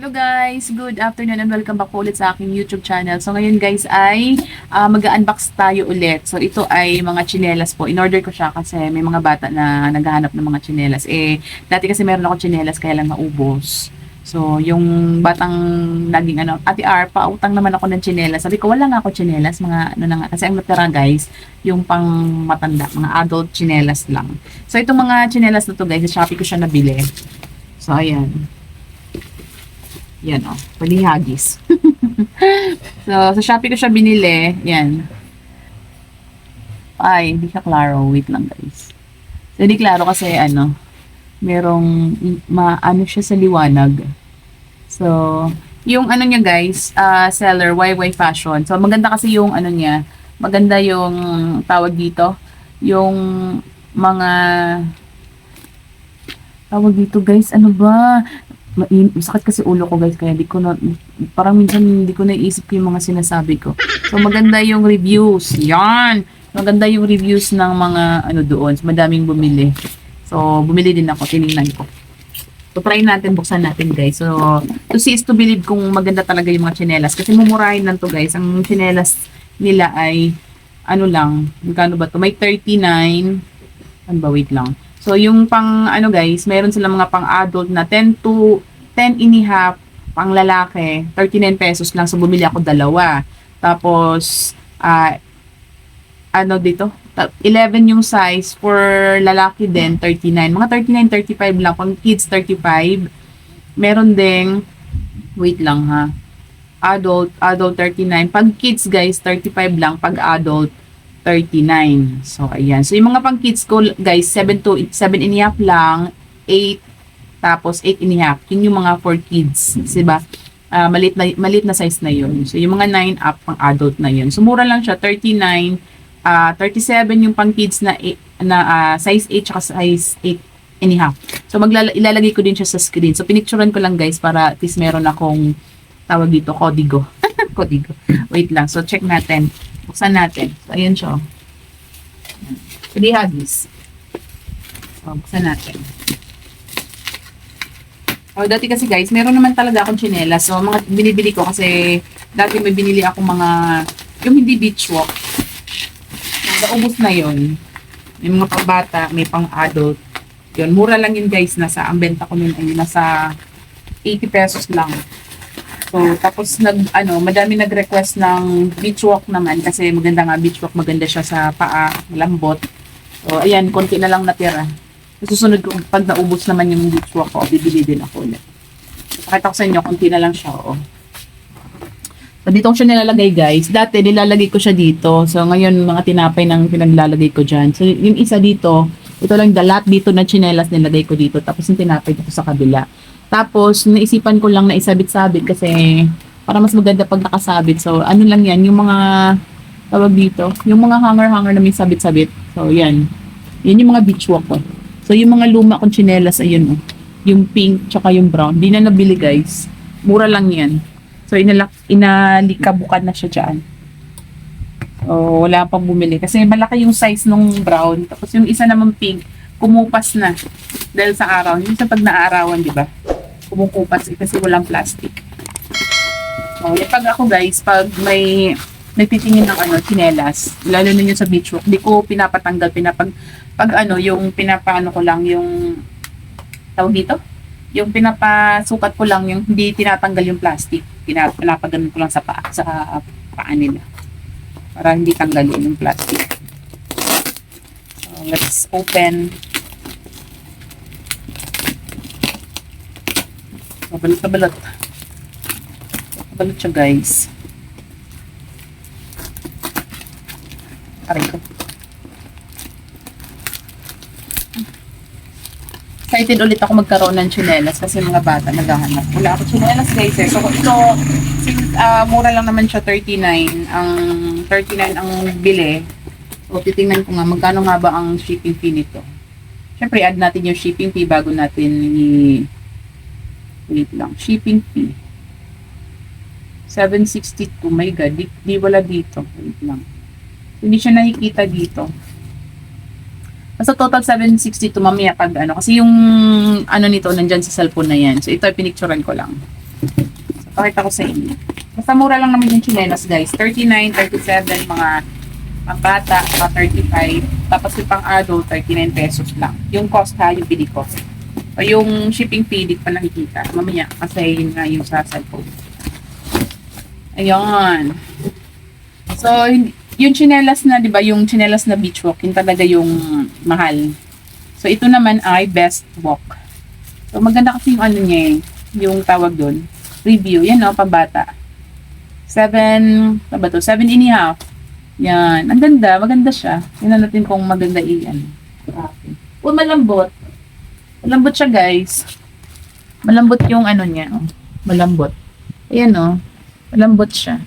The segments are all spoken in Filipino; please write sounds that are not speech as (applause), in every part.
Hello guys! Good afternoon and welcome back ulit sa aking YouTube channel. So ngayon guys ay ah, mag-unbox tayo ulit. So ito ay mga chinelas po. In-order ko siya kasi may mga bata na naghahanap ng mga chinelas. Eh, dati kasi meron ako chinelas kaya lang naubos. So yung batang naging ano, Ate R, pautang naman ako ng chinelas. Sabi ko wala nga ako chinelas, mga ano na nga. Kasi ang natira guys, yung pang matanda, mga adult chinelas lang. So itong mga chinelas na to guys, sa Shopee ko siya nabili. So ayan. Yan o, oh, palihagis. (laughs) so, sa Shopee ko siya binili. Yan. Ay, hindi siya klaro. Wait lang guys. So, hindi klaro kasi ano, merong, maano siya sa liwanag. So, yung ano niya guys, uh, seller, YY Fashion. So, maganda kasi yung ano niya, maganda yung tawag dito, yung mga tawag dito guys, ano ba? Main, masakit kasi ulo ko guys kaya di ko na parang minsan hindi ko naiisip yung mga sinasabi ko. So maganda yung reviews. Yan. Maganda yung reviews ng mga ano doon. Madaming bumili. So bumili din ako, tiningnan ko. So try natin, buksan natin guys. So to see is to believe kung maganda talaga yung mga chinelas. Kasi mumurahin lang to guys. Ang chinelas nila ay ano lang, magkano ba to? May 39. Ano ba? Wait lang. So, yung pang, ano guys, meron silang mga pang adult na 10 to 10 and a half, pang lalaki, 39 pesos lang. So, bumili ako dalawa. Tapos, ah, ano dito? Ta- 11 yung size for lalaki din, 39. Mga 39, 35 lang. Pang kids, 35. Meron ding, wait lang ha, adult, adult 39. Pag kids guys, 35 lang. Pag adult, 39. So, ayan. So, yung mga pang kids ko, guys, 7 to 7 and a half lang, 8, tapos 8 and a half. Yun yung mga for kids. Diba? Uh, malit, na, malit na size na yun. So, yung mga 9 up, pang adult na yun. So, mura lang siya, 39, uh, 37 yung pang kids na, eight- na uh, size 8 tsaka size 8 and a half. So, maglala- ilalagay ko din siya sa screen. So, pinicturean ko lang guys para at least meron akong tawag dito, kodigo. (laughs) kodigo. Wait lang. So, check natin. Buksan natin. So, ayan siya. oh. Pwede hagis. So, buksan natin. Oh, dati kasi guys, meron naman talaga akong tsinelas. So, mga binibili ko kasi dati may binili ako mga, yung hindi beach walk. Naubos na yon May mga pambata, may pang adult. Yun, mura lang yun guys. Nasa, ang benta ko nun ay nasa 80 pesos lang. So, tapos nag, ano, madami nag-request ng beach walk naman kasi maganda nga beach walk, maganda siya sa paa, lambot. So, ayan, konti na lang natira. Susunod ko, pag naubos naman yung beach walk ko, bibili din ako ulit. Pakita ko sa inyo, konti na lang siya, oh. So, dito ko siya nilalagay, guys. Dati, nilalagay ko siya dito. So, ngayon, mga tinapay nang pinaglalagay ko dyan. So, yung isa dito, ito lang dalat dito na chinelas nilagay ko dito. Tapos, yung tinapay dito sa kabila. Tapos, naisipan ko lang na isabit-sabit kasi para mas maganda pag nakasabit. So, ano lang yan, yung mga tawag dito, yung mga hanger-hanger na may sabit-sabit. So, yan. Yan yung mga beach walk ko. So, yung mga luma kong chinelas, ayun oh. Yung pink, tsaka yung brown. Di na nabili, guys. Mura lang yan. So, inalak, inalikabukan na siya dyan. So, wala pang bumili. Kasi malaki yung size nung brown. Tapos yung isa naman pink, kumupas na. Dahil sa araw. Yung sa pag naarawan, di ba? Kumukupas eh, kasi walang plastic. So, yung pag ako guys, pag may nagtitingin ng ano, chinelas, lalo na yun sa beach walk, di ko pinapatanggal, pinapag, pag ano, yung pinapaano ko lang, yung, tawag dito? Yung pinapasukat ko lang, yung hindi tinatanggal yung plastic, Pina- pinapaganon ko lang sa paa, sa paa nila. Para hindi tanggalin yung plastic. So, let's open. Kabalot. Kabalot siya, guys. Aray ko. Excited ulit ako magkaroon ng tsinelas kasi mga bata naghahanap. Wala ako tsinelas guys eh. So ito, since ah, mura lang naman siya 39, ang 39 ang bili. So titingnan ko nga magkano nga ba ang shipping fee nito. Siyempre add natin yung shipping fee bago natin i wait lang, shipping fee. 762, my god, di, di wala dito. Wait lang. Hindi siya nakikita dito. Basta total 762 mamaya pag ano. Kasi yung ano nito nandyan sa cellphone na yan. So ito ay pinicturean ko lang. Pakita ko sa inyo. Basta mura lang naman yung chinelas guys. 39, 37, mga pambata, mga 35. Tapos yung pang adult, 39 pesos lang. Yung cost ha, yung bili ko. O yung shipping fee, di pa nakikita. Mamaya, kasi yun nga yung sa cellphone. Ayun. So, yung chinelas na, di ba, yung chinelas na beach walk, yun talaga yung mahal. So, ito naman ay best walk. So, maganda kasi yung ano niya eh, yung tawag doon. Review. Yan o, pambata. Seven, ano ba to? Seven and a half. Yan. Ang ganda. Maganda siya. Tingnan natin kung maganda i-ano. Okay. Oh, malambot. Malambot siya, guys. Malambot yung ano niya. Oh. Malambot. Ayan, oh. Malambot siya.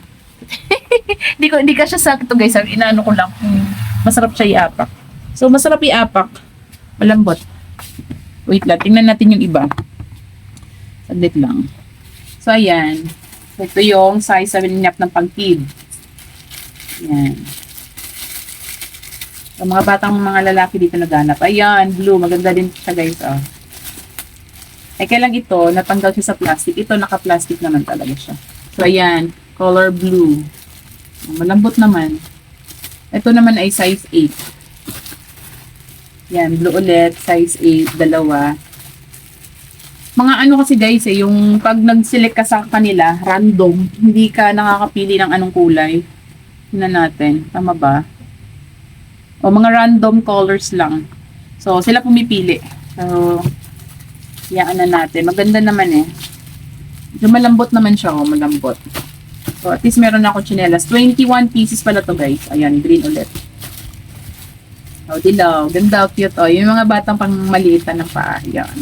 (laughs) Hindi ko hindi ka siya sakto, guys. Inaano ko lang. Hmm, masarap siya iapak. So, masarap iapak. Malambot. Wait lang. Tingnan natin yung iba. Saglit lang. So, ayan. Ito yung size 7 and a half ng pang-kid. Ayan. So, mga batang mga lalaki dito naghanap. Ayan, blue. Maganda din siya, guys. Oh. Eh, kailang ito, natanggal siya sa plastic. Ito, naka-plastic naman talaga siya. So, ayan. Color blue. Malambot naman. Ito naman ay size 8. Yan, blue ulit. Size 8. Dalawa. Mga ano kasi guys eh, yung pag nag-select ka sa kanila, random, hindi ka nakakapili ng anong kulay. Tingnan natin. Tama ba? O mga random colors lang. So, sila pumipili. So, yaan na natin. Maganda naman eh. Yung malambot naman siya, oh, malambot. So, at least meron na ako chinelas. 21 pieces pala to guys. Ayan, green ulit. Oh, dilaw. Ganda, cute. Oh, yung mga batang pang maliitan ng paa. Yan.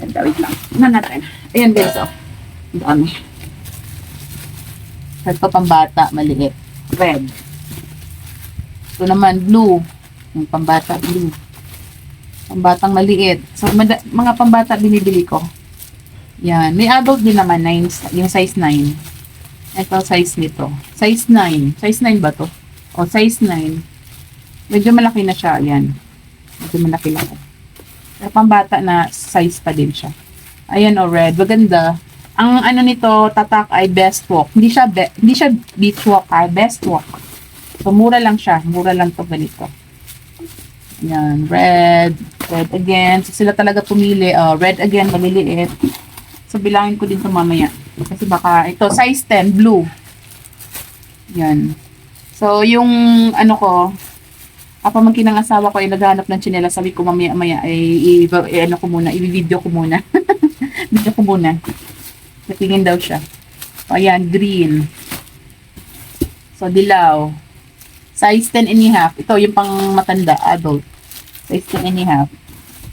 Ganda, wait lang. Tingnan natin. Ayan guys, oh. Ang dami. Ito pambata, maliit. Red. Ito naman, blue. Yung pambata, blue. Pambatang maliit. So, mga pambata binibili ko. Yan. May adult din naman, nine, yung size 9. Ito, size nito. Size 9. Size 9 ba to? O, size 9. Medyo malaki na siya. Ayan. Medyo malaki lang. Pero pambata na size pa din siya. Ayan, o, red. Maganda. Ang ano nito, tatak ay best walk. Hindi siya, be- hindi siya beach walk, ay best walk. So, mura lang siya. Mura lang to ganito. Ayan, red. Red again. So, sila talaga pumili. Oh, red again, maliliit. So, bilangin ko din to mamaya. Kasi baka, ito, size 10, blue. Yan. So, yung, ano ko, kapamangkin ng asawa ko ay naghanap ng chinela. Sabi ko mamaya-maya, ay, i, i- ano ko muna, i-video ko muna. (laughs) Video ko muna. Natingin daw siya. O, ayan, green. So, dilaw. Size 10 and a half. Ito, yung pang matanda, adult. Size 10 and a half.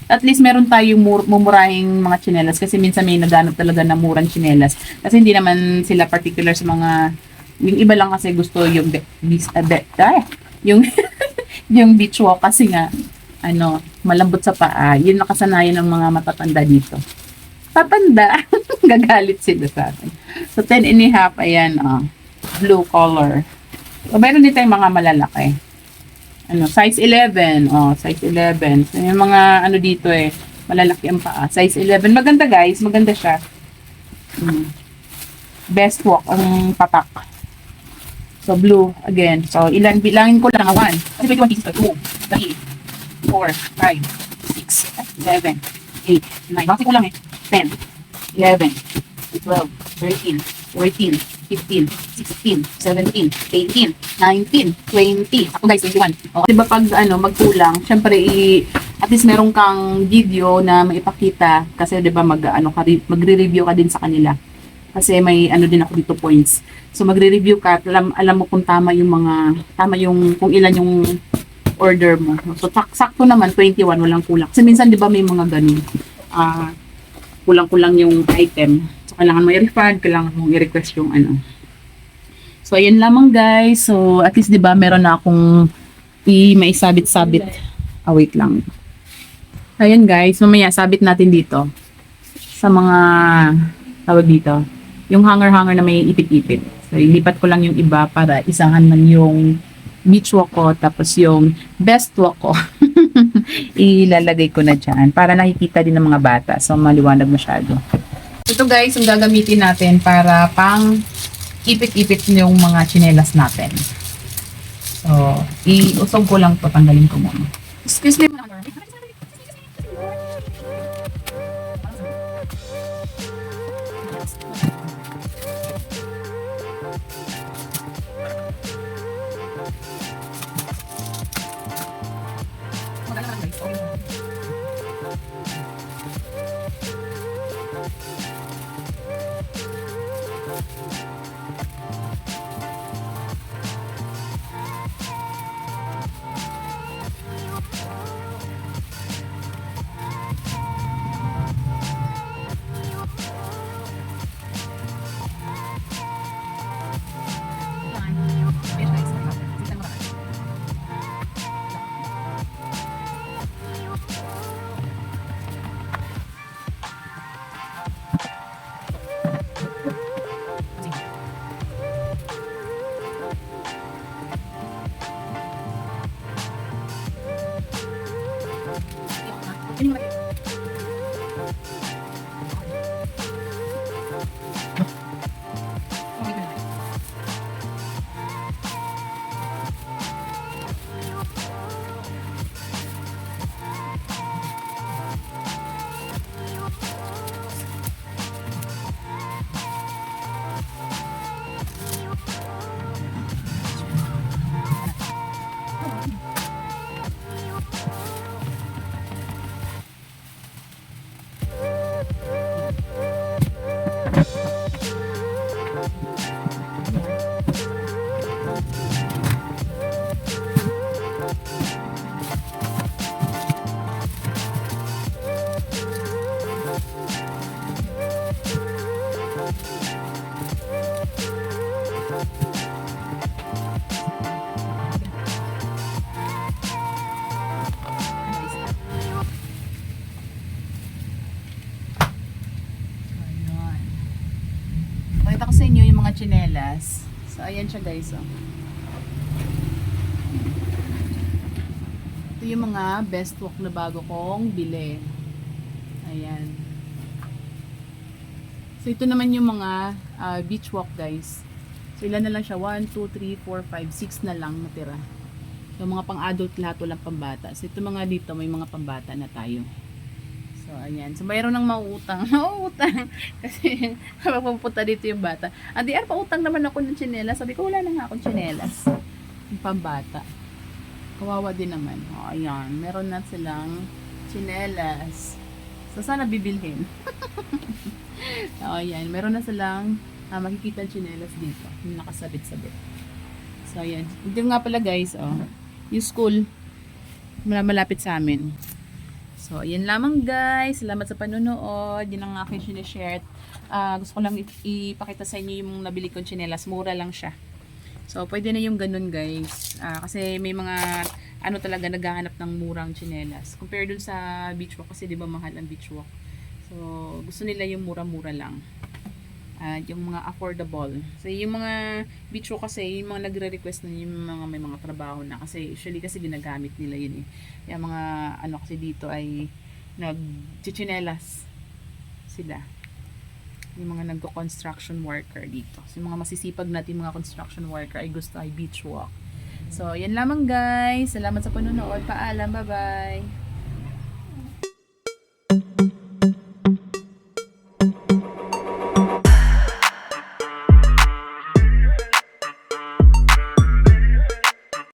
At least meron tayong mur- mumurahing mga chinelas kasi minsan may naghanap talaga ng murang chinelas. Kasi hindi naman sila particular sa mga yung iba lang kasi gusto yung be, bis, uh, be, ay, yung (laughs) yung beach walk kasi nga ano, malambot sa paa. Yun nakasanayan ng mga matatanda dito. Tatanda. (laughs) Gagalit sila sa akin. So, 10 and a half, ayan, oh, blue color. So, meron din tayong mga malalaki. Ano, size 11. Oh, size 11. So, yung mga ano dito eh, malalaki ang paa. Size 11. Maganda guys, maganda siya. Hmm. Best walk ang patak. So, blue again. So, ilan, bilangin ko lang. 1. Kasi 21 pieces. 2, 3, 4, 5, 6, 7, 8, 9. Bakit ko lang eh. 10, 11, 12, 13, 14, 15, 16, 17, 18, 19, 20. Ako guys, 21. O, diba pag ano, magkulang, syempre, i, at least meron kang video na maipakita kasi 'di ba mag ano ka magre-review ka din sa kanila. Kasi may ano din ako dito points. So magre-review ka, alam alam mo kung tama yung mga tama yung kung ilan yung order mo. So sak- sakto naman 21 walang kulang. Kasi minsan 'di ba may mga ganun. Ah kulang-kulang yung item. Kailangan mo i-refund, kailangan mo i-request yung ano. So ayun lamang guys. So at least 'di ba meron na akong i maisabit-sabit. Ah wait lang. Ayan guys, mamaya sabit natin dito sa mga tawag dito. Yung hanger-hanger na may ipit-ipit. So, ilipat ko lang yung iba para isahan man yung beach walk ko tapos yung best walk ko. (laughs) Ilalagay ko na dyan para nakikita din ng mga bata. So, maliwanag masyado. Ito guys, ang gagamitin natin para pang ipit-ipit yung mga chinelas natin. So, iusog ko lang to, tanggalin ko muna. Excuse me, siya guys. Oh. Ito yung mga best walk na bago kong bili. Ayan. So, ito naman yung mga ah, beach walk guys. So, ilan na lang siya? 1, 2, 3, 4, 5, 6 na lang natira. So, mga pang-adult lahat, walang pambata. So, ito mga dito, may mga pambata na tayo. So, ayan. So, mayroon ng mauutang. Mauutang. (laughs) Kasi, (laughs) mapupunta dito yung bata. Andi, ar, pautang naman ako ng tsinelas. Sabi ko, wala na nga akong tsinelas. Yung pambata. Kawawa din naman. O, ayan. Meron na silang tsinelas. So, sana bibilhin. (laughs) o, ayan. Meron na silang ah, makikita tsinelas dito. Yung nakasabit-sabit. So, ayan. Ito nga pala, guys, oh. Yung school, malapit sa amin. So, ayan lamang guys. Salamat sa panonood. Yun ang aking sinishare. Ah, gusto ko lang ipakita sa inyo yung nabili kong chinelas. Mura lang siya. So, pwede na yung ganun guys. Ah, kasi may mga ano talaga naghahanap ng murang chinelas. Compare dun sa beach walk kasi di ba mahal ang beach walk. So, gusto nila yung mura-mura lang. At yung mga affordable. So, yung mga walk kasi, yung mga nagre-request na yung mga may mga trabaho na. Kasi usually kasi ginagamit nila yun eh. Yung mga ano kasi dito ay nag-chichinelas sila. Yung mga nagko-construction worker dito. So, yung mga masisipag natin mga construction worker ay gusto ay beach walk. So, yan lamang guys. Salamat sa panonood. Paalam. Bye-bye.